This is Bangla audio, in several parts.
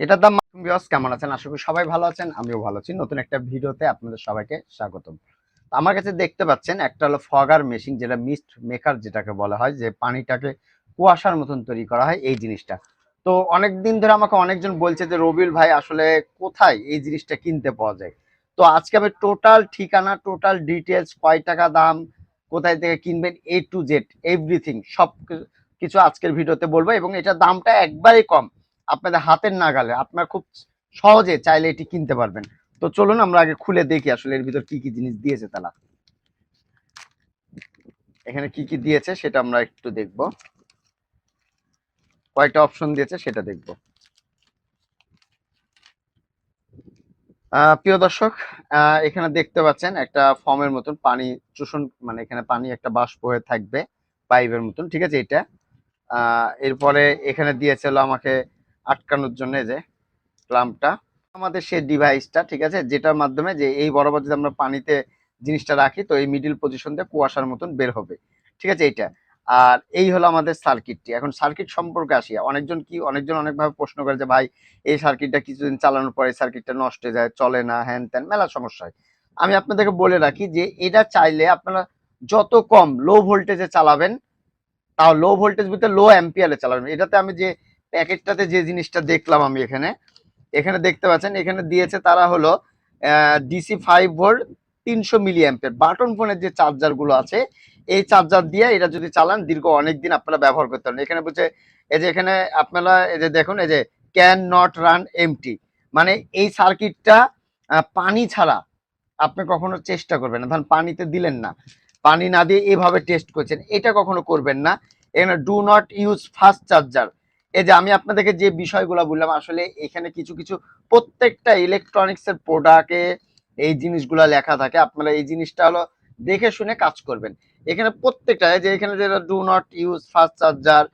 এটার দাম বিয়স কেমন আছেন? আশা করি সবাই ভালো আছেন, আমিও ভালো আছি। নতুন একটা ভিডিওতে আপনাদের সবাইকে স্বাগতম। আমার কাছে দেখতে পাচ্ছেন, একটা হলো ফগার মেশিন যেটা মিস্ট মেকার যেটাকে বলা হয়, যে পানিটাকে কুয়াশার মতন তৈরি করা হয় এই জিনিসটা। তো অনেক দিন ধরে আমাকে অনেকজন বলছে যে রবিল ভাই, আসলে কোথায় এই জিনিসটা কিনতে পাওয়া যায়? তো আজকে আমি টোটাল ঠিকানা টোটাল ডিটেলস কয় টাকা দাম, কোথায় থেকে কিনবেন এ টু জেড এভরিথিং সব কিছু আজকের ভিডিওতে বলব এবং এটার দামটা একবারেই কম। আপনাদের হাতের নাগালে আপনার খুব সহজে চাইলে এটি কিনতে পারবেন। তো চলুন আমরা আগে খুলে দেখি আসলে এর ভিতর কি কি জিনিস দিয়েছে তারা এখানে কি কি দিয়েছে সেটা আমরা একটু দেখব। কয়টা অপশন দিয়েছে সেটা দেখব। প্রিয় দর্শক এখানে দেখতে পাচ্ছেন একটা ফর্মের মতন পানি চুষণ মানে এখানে পানি একটা বাষ্প হয়ে থাকবে, পাইপের মতন, ঠিক আছে এটা? এরপরে এখানে দিয়েছিল আমাকে আটকানোর জন্য যে ক্লাম্পটা। আমাদের সে ডিভাইসটা ঠিক আছে? যেটার মাধ্যমে যে এই বরাবর যদি আমরা পানিতে জিনিসটা রাখি, তো এই মিডিল পজিশন দিয়ে কুয়াশার মতন বের হবে। ঠিক আছে? এইটা। আর এই হলো আমাদের সার্কিটটি এখন সার্কিট সম্পর্কে আসি। অনেকজন কি, অনেকজন অনেকভাবে প্রশ্ন করে যে, ভাই, এই সার্কিটটা কিছুদিন চালানোর পরে সার্কিটটা নষ্ট হয়ে যায়, চলে না, হ্যান ত্যান, মেলা সমস্যা হয়। আমি আপনাদেরকে বলে রাখি যে, এটা চাইলে আপনারা যত কম লো ভোল্টেজে চালাবেন, তাও লো ভোল্টেজ বলতে লো অ্যাম্পিয়ারে চালাবেন। এটাতে আমি যে প্যাকেটটাতে যে জিনিসটা দেখলাম আমি এখানে এখানে দেখতে পাচ্ছেন, এখানে দিয়েছে তারা হলো ডিসি ফাইভ ভোল্ট তিনশো মিলি অ্যাম্পিয়ার বাটন ফোনের যে চার্জারগুলো আছে, এই চার্জার দিয়ে এটা যদি চালান, দীর্ঘ অনেক দিন আপনারা ব্যবহার করতে পারেন এখানে বলছে, এই যে এখানে আপনারা, এই যে দেখুন, এই যে ক্যান নট রান এমটি মানে এই সার্কিটটা পানি ছাড়া আপনি কখনো চেষ্টা করবেন না। ধরেন, পানিতে দিলেন না, পানি না দিয়ে এভাবে টেস্ট করছেন, এটা কখনো করবেন না। এখানে do not use fast charger এই যে আমি আপনাদেরকে যে বিষয়গুলো বললাম, আসলে এখানে কিছু কিছু প্রত্যেকটা ইলেকট্রনিক্স এর প্রোডাক্টে এই জিনিসগুলো লেখা থাকে। আপনারা এই জিনিসটা হলো দেখে শুনে কাজ করবেন। এখানে প্রত্যেকটা যে এখানে যেটা do not use fast charger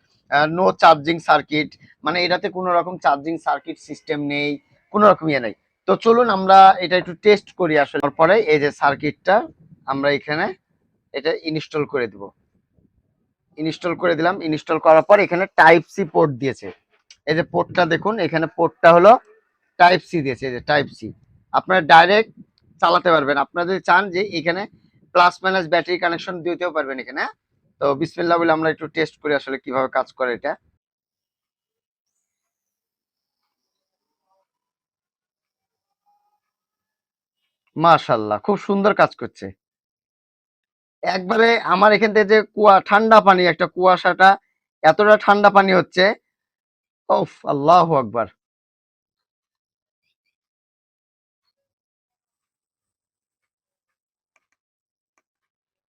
no charging circuit মানে এটাতে কোনো রকম চার্জিং সার্কিট সিস্টেম নেই, কোনো রকম ইয়ে নেই। তো চলুন আমরা এটা একটু টেস্ট করি আসলে। তারপরে এই যে সার্কিটটা আমরা এখানে এটা ইনস্টল করে দিব। ইনস্টল করে দিলাম। ইনস্টল করার পর এখানে টাইপ সি পোর্ট দিয়েছে। এই যে পোর্টটা দেখুন, এখানে পোর্টটা হলো টাইপ সি দিয়েছে, এই যে টাইপ সি আপনারা ডাইরেক্ট চালাতে পারবেন। আপনারা যদি চান যে এখানে প্লাস মাইনাস ব্যাটারি কানেকশন দিতেও পারবেন এখানে হ্যাঁ? তো বিসমিল্লাহ বলে আমরা একটু টেস্ট করি আসলে কীভাবে কাজ করে এটা। মাশাল্লাহ খুব সুন্দর কাজ করছে। একবারে আমার এখান থেকে যে কুয়া, ঠান্ডা পানি, একটা কুয়াশাটা এতটা ঠান্ডা পানি হচ্ছে ওফ আল্লাহ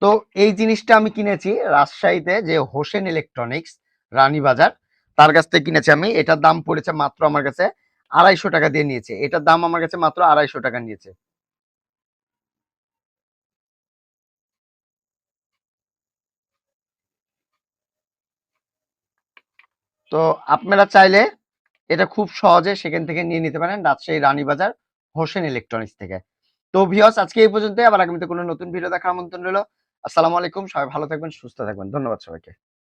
তো এই জিনিসটা আমি কিনেছি রাজশাহীতে, যে হোসেন ইলেকট্রনিক্স, রানীবাজার। তার কাছ থেকে কিনেছি আমি। এটার দাম পড়েছে মাত্র আমার কাছে আড়াইশো টাকা দিয়ে নিয়েছে। এটার দাম আমার কাছে মাত্র আড়াইশো টাকা নিয়েছে। তো আপনারা চাইলে এটা খুব সহজে সেখান থেকে নিয়ে নিতে পারেন রাজশাহী রানীবাজার হোসেন ইলেকট্রনিক্স থেকে। তো ভিওস আজকে এই পর্যন্ত আবার আগামীতে কোনো নতুন ভিডিও দেখার আমন্ত্রণ রইল। আসসালামু আলাইকুম। সবাই ভালো থাকবেন, সুস্থ থাকবেন। ধন্যবাদ সবাইকে।